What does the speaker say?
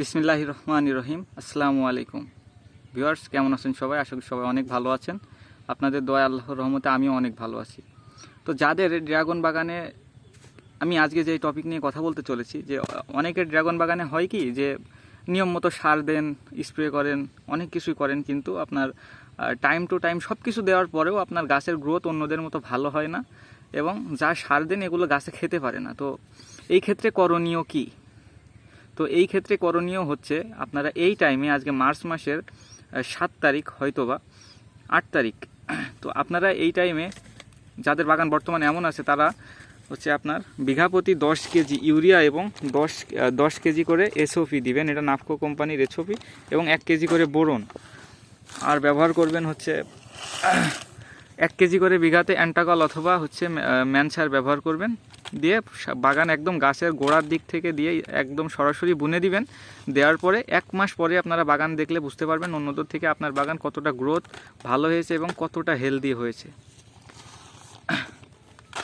বিসমিল্লাহ রহমান রহিম। আসসালামু আলাইকুম। ভিউয়ার্স, কেমন আছেন সবাই? আশা করি সবাই অনেক ভালো আছেন। আপনাদের দয়া আল্লাহর রহমতে আমিও অনেক ভালো আছি। তো যাদের ড্রাগন বাগানে আমি আজকে যে টপিক নিয়ে কথা বলতে চলেছি, যে অনেকের ড্রাগন বাগানে হয় কি, যে নিয়ম মতো সার দেন স্প্রে করেন, অনেক কিছুই করেন, কিন্তু আপনার টাইম টু টাইম সব কিছু দেওয়ার পরেও আপনার গাছের গ্রোথ অন্যদের মতো ভালো হয় না। এবং যা সার দেন, এগুলো গাছে খেতে পারে না। তো এই ক্ষেত্রে করণীয় কী? তো এই ক্ষেত্রে করণীয় হচ্ছে, আপনারা এই টাইমে আজকে মার্চ মাসের সাত তারিখ হয়তোবা, আট তারিখ, তো আপনারা এই টাইমে যাদের বাগান বর্তমানে এমন আছে, তারা হচ্ছে আপনার বিঘা প্রতি দশ কেজি ইউরিয়া এবং দশ দশ কেজি করে এসওপি দিবেন। এটা নাফকো কোম্পানির এসওপি এবং এক কেজি করে বোরন। আর ব্যবহার করবেন হচ্ছে এক কেজি করে বিঘাতে অ্যান্টাকল অথবা হচ্ছে ম্যানসার ব্যবহার করবেন। দিয়ে বাগান একদম গাছের গোড়ার দিক থেকে দিয়ে একদম সরাসরি বুনে দিবেন। দেওয়ার পরে এক মাস পরে আপনারা বাগান দেখলে বুঝতে পারবেন অন্যদের থেকে আপনার বাগান কতটা গ্রোথ ভালো হয়েছে এবং কতটা হেলদি হয়েছে।